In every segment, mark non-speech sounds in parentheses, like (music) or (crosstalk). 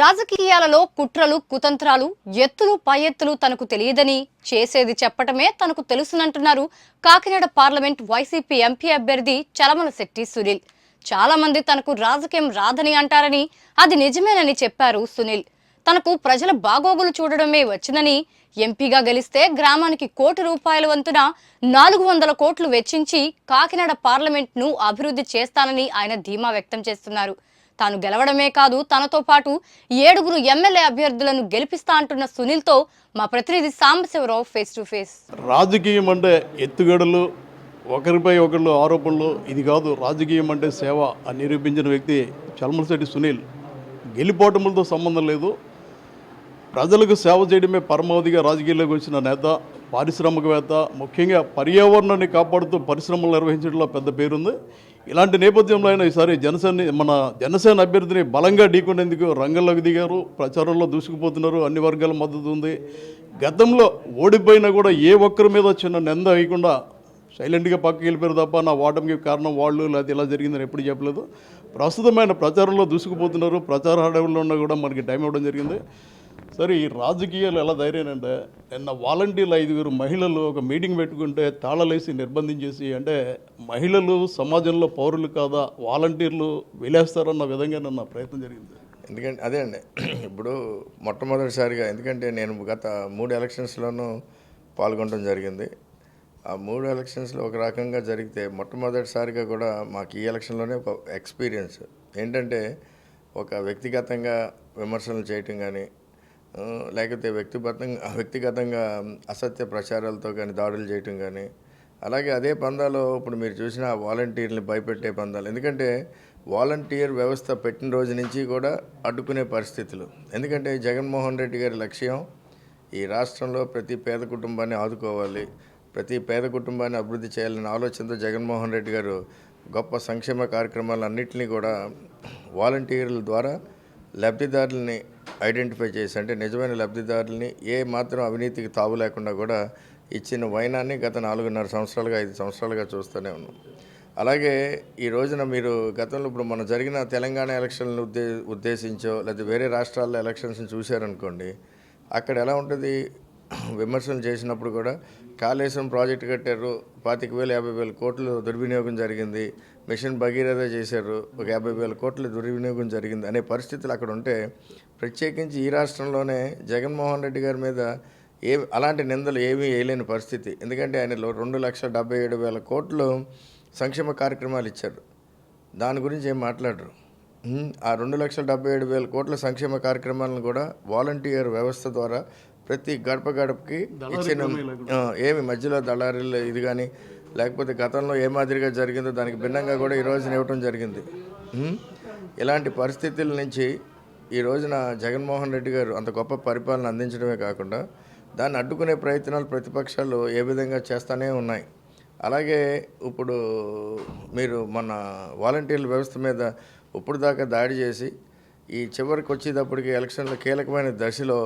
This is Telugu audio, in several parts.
రాజకీయాలలో కుట్రలు కుతంత్రాలు ఎత్తులు పై ఎత్తులు తనకు తెలియదని చేసేది చెప్పటమే తనకు తెలుసునంటున్నారు కాకినాడ పార్లమెంట్ వైసీపీ ఎంపీ అభ్యర్థి చలమల శెట్టి సునీల్. చాలా మంది తనకు రాజకీయం రాదని అంటారని అది నిజమేనని చెప్పారు సునీల్. తనకు ప్రజల బాగోగులు చూడడమే వచ్చిందని ఎంపీగా గెలిస్తే గ్రామానికి కోటి రూపాయల వంతున నాలుగు వందల కోట్లు వెచ్చించి కాకినాడ పార్లమెంట్ను అభివృద్ధి చేస్తానని ఆయన ధీమా వ్యక్తం చేస్తున్నారు. తాను గెలవడమే కాదు తనతో పాటు ఏడుగురు ఎమ్మెల్యే అభ్యర్థులను గెలిపిస్తా అంటున్న సునీల్తో మా ప్రతినిధి సాంబశివరావు ఫేస్ టు ఫేస్ రాజకీయం అంటే ఎత్తుగడలు ఒకరిపై ఒకళ్ళు ఆరోపణలు ఇది కాదు. రాజకీయం అంటే సేవ అని నిరూపించిన వ్యక్తి చల్మలశెట్టి సునీల్. గెలిపోవటములతో సంబంధం లేదు. ప్రజలకు సేవ చేయడమే పరమావధిగా రాజకీయాల్లోకి వచ్చిన నేత. పారిశ్రామికవేత్త ముఖ్యంగా పర్యావరణాన్ని కాపాడుతూ పరిశ్రమలు నిర్వహించడంలో పెద్ద పేరుంది. ఇలాంటి నేపథ్యంలో అయినా ఈసారి జనసేన మన జనసేన అభ్యర్థిని బలంగా ఢీకొనేందుకు రంగంలోకి దిగారు. ప్రచారంలో దూసుకుపోతున్నారు. అన్ని వర్గాల మద్దతు ఉంది. గతంలో ఓడిపోయినా కూడా ఏ ఒక్కరి మీద చిన్న నింద వేయకుండా సైలెంట్గా పక్కకి వెళ్ళిపోయారు తప్ప నా ఓటమికి కారణం వాళ్ళు లేకపోతే ఇలా జరిగిందని ఎప్పుడు చెప్పలేదు. ప్రస్తుతమైన ప్రచారంలో దూసుకుపోతున్నారు. ప్రచార హడావుల్లో ఉన్నా కూడా మనకి టైం ఇవ్వడం జరిగింది. సరే ఈ రాజకీయాలు ఎలా ధైర్యనంటే నిన్న వాలంటీర్లు ఐదుగురు మహిళలు ఒక మీటింగ్ పెట్టుకుంటే తాళలేసి నిర్బంధించేసి అంటే మహిళలు సమాజంలో పౌరులు కాదా వాలంటీర్లు విలేస్తారన్న విధంగా నిన్న ప్రయత్నం జరిగింది. ఎందుకంటే అదే అండి ఇప్పుడు మొట్టమొదటిసారిగా ఎందుకంటే నేను గత మూడు ఎలక్షన్స్లోనూ పాల్గొనడం జరిగింది. ఆ మూడు ఎలక్షన్స్లో ఒక రకంగా జరిగితే మొట్టమొదటిసారిగా కూడా మాకు ఈ ఎలక్షన్లోనే ఒక ఎక్స్పీరియన్స్. ఏంటంటే ఒక వ్యక్తిగతంగా విమర్శలు చేయటం కానీ లేకపోతే వ్యక్తిగతంగా వ్యక్తిగతంగా అసత్య ప్రచారాలతో కానీ దాడులు చేయటం కానీ అలాగే అదే పందాలో ఇప్పుడు మీరు చూసిన వాలంటీర్ని భయపెట్టే పందాలు. ఎందుకంటే వాలంటీర్ వ్యవస్థ పెట్టిన రోజు నుంచి కూడా అడ్డుకునే పరిస్థితులు. ఎందుకంటే జగన్మోహన్ రెడ్డి గారి లక్ష్యం ఈ రాష్ట్రంలో ప్రతి పేద కుటుంబాన్ని ఆదుకోవాలి ప్రతి పేద కుటుంబాన్ని అభివృద్ధి చేయాలనే ఆలోచనతో జగన్మోహన్ రెడ్డి గారు గొప్ప సంక్షేమ కార్యక్రమాలన్నింటినీ కూడా వాలంటీర్ల ద్వారా లబ్ధిదారులని ఐడెంటిఫై చేసి అంటే నిజమైన లబ్ధిదారుల్ని ఏ మాత్రం అవినీతికి తావు లేకుండా కూడా ఇచ్చిన వైనాన్ని గత నాలుగున్నర సంవత్సరాలుగా ఐదు సంవత్సరాలుగా చూస్తూనే ఉన్నాం. అలాగే ఈ రోజున మీరు గతంలో ఇప్పుడు మన జరిగిన తెలంగాణ ఎలక్షన్లను ఉద్దే ఉద్దేశించో లేదా వేరే రాష్ట్రాల్లో ఎలక్షన్స్ని చూశారనుకోండి అక్కడ ఎలా ఉంటుంది? విమర్శలు చేసినప్పుడు కూడా కాళేశ్వరం ప్రాజెక్టు కట్టారు పాతిక వేలు యాభై వేల కోట్లు దుర్వినియోగం జరిగింది మిషన్ భగీరథ చేశారు ఒక యాభై వేల కోట్ల దుర్వినియోగం జరిగింది అనే పరిస్థితులు అక్కడ ఉంటే ప్రత్యేకించి ఈ రాష్ట్రంలోనే జగన్మోహన్ రెడ్డి గారి మీద ఏ అలాంటి నిందలు ఏమీ వేయలేని పరిస్థితి. ఎందుకంటే ఆయన రెండు లక్షల డెబ్బై ఏడు వేల కోట్లు సంక్షేమ కార్యక్రమాలు ఇచ్చారు. దాని గురించి ఏం మాట్లాడరు? ఆ రెండు లక్షల డెబ్బై ఏడు వేల కోట్ల సంక్షేమ కార్యక్రమాలను కూడా వాలంటీర్ వ్యవస్థ ద్వారా ప్రతి గడప గడపకి ఇచ్చిన ఏమి మధ్యలో దళారీలు ఇది కానీ లేకపోతే గతంలో ఏ మాదిరిగా జరిగిందో దానికి భిన్నంగా కూడా ఈ రోజున ఇవ్వటం జరిగింది. ఇలాంటి పరిస్థితుల నుంచి ఈ రోజున జగన్మోహన్ రెడ్డి గారు అంత గొప్ప పరిపాలన అందించడమే కాకుండా దాన్ని అడ్డుకునే ప్రయత్నాలు ప్రతిపక్షాలు ఏ విధంగా చేస్తూనే ఉన్నాయి. అలాగే ఇప్పుడు మీరు మన వాలంటీర్ల వ్యవస్థ మీద ఇప్పుడు దాకా దాడి చేసి ఈ చివరికి వచ్చేటప్పటికి ఎలక్షన్లో కీలకమైన దశలో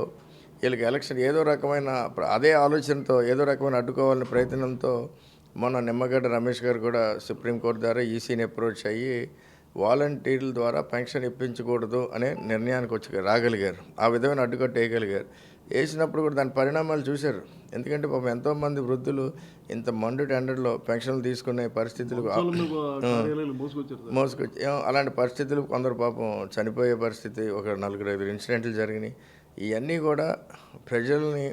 వీళ్ళకి ఎలక్షన్ ఏదో రకమైన ప్ర- అదే ఆలోచనతో ఏదో రకమైన అడ్డుకోవాలనే ప్రయత్నంతో మొన్న నిమ్మగడ్డ రమేష్ గారు కూడా సుప్రీంకోర్టు ద్వారా ఈసీని అప్రోచ్ అయ్యి వాలంటీర్ల ద్వారా పెన్షన్ ఇప్పించకూడదు అనే నిర్ణయానికి వచ్చి రాగలిగారు. ఆ విధమైన అడ్డుకట్ట వేయగలిగారు. వేసినప్పుడు కూడా దాని పరిణామాలు చూశారు. ఎందుకంటే పాపం ఎంతోమంది వృద్ధులు ఇంత మండు టెండర్లో పెన్షన్లు తీసుకునే పరిస్థితులు మోసుకొచ్చి అలాంటి పరిస్థితులు కొందరు పాపం చనిపోయే పరిస్థితి ఒక నలుగురు ఐదు ఇన్సిడెంట్లు జరిగినాయి. ఇవన్నీ కూడా ప్రజల్ని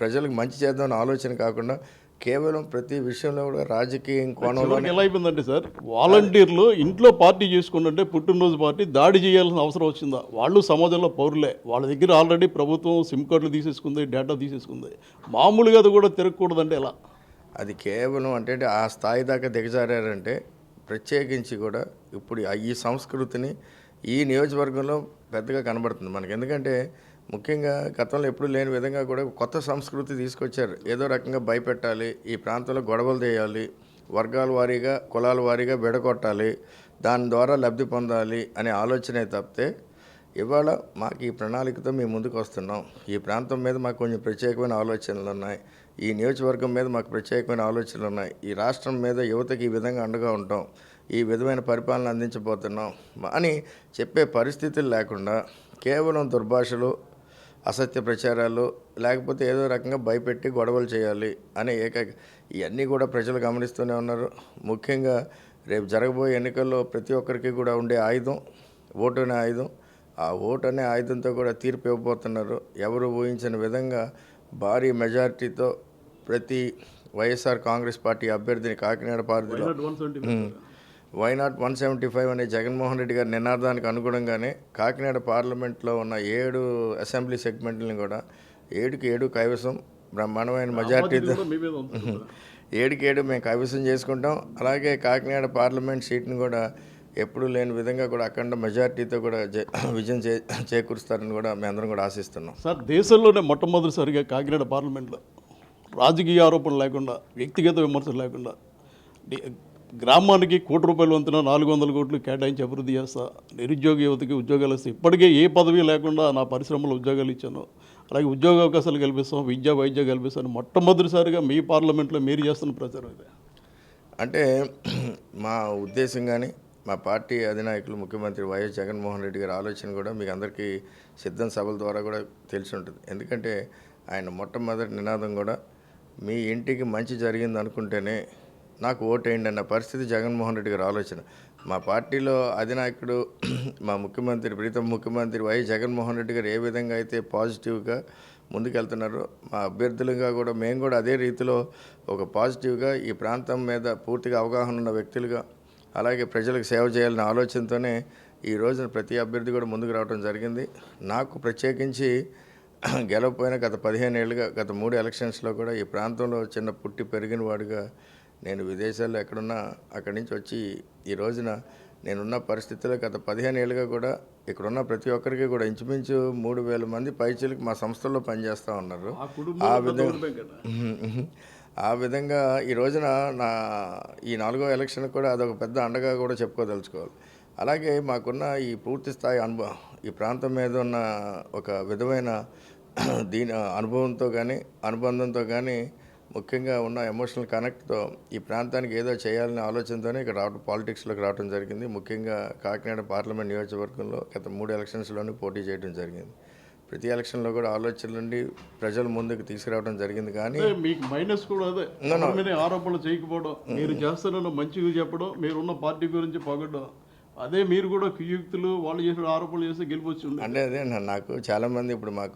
ప్రజలకు మంచి చేద్దామని ఆలోచన కాకుండా కేవలం ప్రతి విషయంలో కూడా రాజకీయం కోణంలో ఎలా అయిపోయిందంటే సార్ వాలంటీర్లు ఇంట్లో పార్టీ చేసుకుంటుంటే పుట్టినరోజు పార్టీ దాడి చేయాల్సిన అవసరం వచ్చిందా? వాళ్ళు సమాజంలో పౌరులే. వాళ్ళ దగ్గర ఆల్రెడీ ప్రభుత్వం సిమ్ కార్డులు తీసేసుకుంది డేటా తీసేసుకుంది. మామూలుగా అది కూడా తిరగకూడదంటే ఎలా? అది కేవలం అంటే ఆ స్థాయి దాకా దిగజారారంటే ప్రత్యేకించి కూడా ఇప్పుడు ఈ సంస్కృతిని ఈ నియోజకవర్గంలో పెద్దగా కనబడుతుంది మనకి. ఎందుకంటే ముఖ్యంగా గతంలో ఎప్పుడు లేని విధంగా కూడా కొత్త సంస్కృతి తీసుకొచ్చారు. ఏదో రకంగా భయపెట్టాలి ఈ ప్రాంతంలో గొడవలు చేయాలి వర్గాల వారీగా కులాల వారీగా విడగొట్టాలి దాని ద్వారా లబ్ధి పొందాలి అనే ఆలోచనే తప్పితే ఇవాళ మాకు ఈ ప్రణాళికతో మేము ముందుకు వస్తున్నాం. ఈ ప్రాంతం మీద మాకు కొంచెం ప్రత్యేకమైన ఆలోచనలు ఉన్నాయి. ఈ నియోజకవర్గం మీద మాకు ప్రత్యేకమైన ఆలోచనలు ఉన్నాయి. ఈ రాష్ట్రం మీద యువతకి ఈ విధంగా అండగా ఉంటాం. ఈ విధమైన పరిపాలన అందించబోతున్నాం. అని చెప్పే పరిస్థితులు లేకుండా కేవలం దుర్భాషలు అసత్య ప్రచారాలు లేకపోతే ఏదో రకంగా భయపెట్టి గొడవలు చేయాలి అనే ఏకైక ఇవన్నీ కూడా ప్రజలు గమనిస్తూనే ఉన్నారు. ముఖ్యంగా రేపు జరగబోయే ఎన్నికల్లో ప్రతి ఒక్కరికి కూడా ఉండే ఆయుధం ఓటు అనే ఆయుధం. ఆ ఓటు అనే ఆయుధంతో కూడా తీర్పు ఇవ్వబోతున్నారు. ఎవరు ఊహించిన విధంగా భారీ మెజారిటీతో ప్రతి వైఎస్ఆర్ కాంగ్రెస్ పార్టీ అభ్యర్థిని కాకినాడ పార్టీలో one seventy why not one seventy five అనే జగన్మోహన్ రెడ్డి గారి నినాదానికి అనుగుణంగానే కాకినాడ పార్లమెంట్లో ఉన్న ఏడు అసెంబ్లీ సెగ్మెంట్లను కూడా ఏడుకి ఏడు కైవసం బ్రహ్మాండమైన మెజార్టీతో ఏడుకి ఏడు మేము కైవసం చేసుకుంటాం. అలాగే కాకినాడ పార్లమెంట్ సీట్ని కూడా ఎప్పుడూ లేని విధంగా కూడా అఖండ మెజార్టీతో కూడా జే- విజయం చే చేకూరుస్తారని కూడా మేమందరం కూడా ఆశిస్తున్నాం. సార్ దేశంలోనే మొట్టమొదటిసారిగా కాకినాడ పార్లమెంట్లో రాజకీయ ఆరోపణలు లేకుండా వ్యక్తిగత విమర్శలు లేకుండా గ్రామానికి కోటి రూపాయలు వంతున నాలుగు వందల కోట్లు కేటాయించి అభివృద్ధి చేస్తా. నిరుద్యోగ యువతకి ఉద్యోగాలు ఇస్తే ఇప్పటికే ఏ పదవి లేకుండా నా పరిశ్రమలో ఉద్యోగాలు ఇచ్చాను. అలాగే ఉద్యోగ అవకాశాలు కల్పిస్తాం విద్య వైద్య కల్పిస్తాను. మొట్టమొదటిసారిగా మీ పార్లమెంట్లో మీరు చేస్తున్న ప్రచారం ఇది. అంటే (clears throat) మా ఉద్దేశం కానీ మా పార్టీ అధినాయకులు ముఖ్యమంత్రి వైఎస్ జగన్మోహన్ రెడ్డి గారి ఆలోచన కూడా మీకు అందరికీ సిద్ధం సభల ద్వారా కూడా తెలిసి ఉంటుంది. ఎందుకంటే ఆయన మొట్టమొదటి నినాదం కూడా మీ ఇంటికి మంచి జరిగింది అనుకుంటేనే నాకు ఓటేయండి అన్న పరిస్థితి జగన్మోహన్ రెడ్డి గారి ఆలోచన. మా పార్టీలో అధినాయకుడు మా ముఖ్యమంత్రి ప్రీతం ముఖ్యమంత్రి వై జగన్మోహన్ రెడ్డి గారు ఏ విధంగా అయితే పాజిటివ్గా ముందుకెళ్తున్నారో మా అభ్యర్థులుగా కూడా మేము కూడా అదే రీతిలో ఒక పాజిటివ్గా ఈ ప్రాంతం మీద పూర్తిగా అవగాహన ఉన్న వ్యక్తులుగా అలాగే ప్రజలకు సేవ చేయాలనే ఆలోచనతోనే ఈ రోజున ప్రతి అభ్యర్థి కూడా ముందుకు రావడం జరిగింది. నాకు ప్రత్యేకించి గెలవపోయిన గత పదిహేను ఏళ్ళుగా గత మూడు ఎలక్షన్స్లో కూడా ఈ ప్రాంతంలో చిన్న పుట్టి పెరిగిన వాడుగా నేను విదేశాల్లో ఎక్కడున్నా అక్కడి నుంచి వచ్చి ఈ రోజున నేనున్న పరిస్థితుల్లో గత పదిహేను ఏళ్ళుగా కూడా ఇక్కడున్న ప్రతి ఒక్కరికి కూడా ఇంచుమించు మూడు వేల మంది పైచీలకు మా సంస్థల్లో పనిచేస్తూ ఉన్నారు. ఆ విధంగా ఆ విధంగా ఈ రోజున నా ఈ నాలుగో ఎలక్షన్ కూడా అదొక పెద్ద అండగా కూడా చెప్పుకోదలుచుకోవాలి. అలాగే మాకున్న ఈ పూర్తి స్థాయి అనుభవం ఈ ప్రాంతం మీద ఉన్న ఒక విధమైన (clears throat) దీని అనుభవంతో కానీ అనుబంధంతో కానీ ముఖ్యంగా ఉన్న ఎమోషనల్ కనెక్ట్తో ఈ ప్రాంతానికి ఏదో చేయాలనే ఆలోచనతోనే ఇక్కడ రావడం పాలిటిక్స్లోకి రావడం జరిగింది. ముఖ్యంగా కాకినాడ పార్లమెంట్ నియోజకవర్గంలో గత మూడు ఎలక్షన్స్లోనే పోటీ చేయడం జరిగింది. ప్రతి ఎలక్షన్లో కూడా ఆలోచనల నుండి ప్రజల ముందుకు తీసుకురావడం జరిగింది. కానీ మీకు మైనస్ కూడా అదే. మీద ఆరోపణలు చేయకపోవడం మీరు చేస్తున్న మంచిగా చెప్పడం మీరున్న పార్టీ గురించి పొగడం అదే మీరు కూడా కుయుక్తులు వాళ్ళు చేసిన ఆరోపణలు చేస్తే గెలిపొచ్చి అంటే అదే నాకు చాలామంది ఇప్పుడు మాకు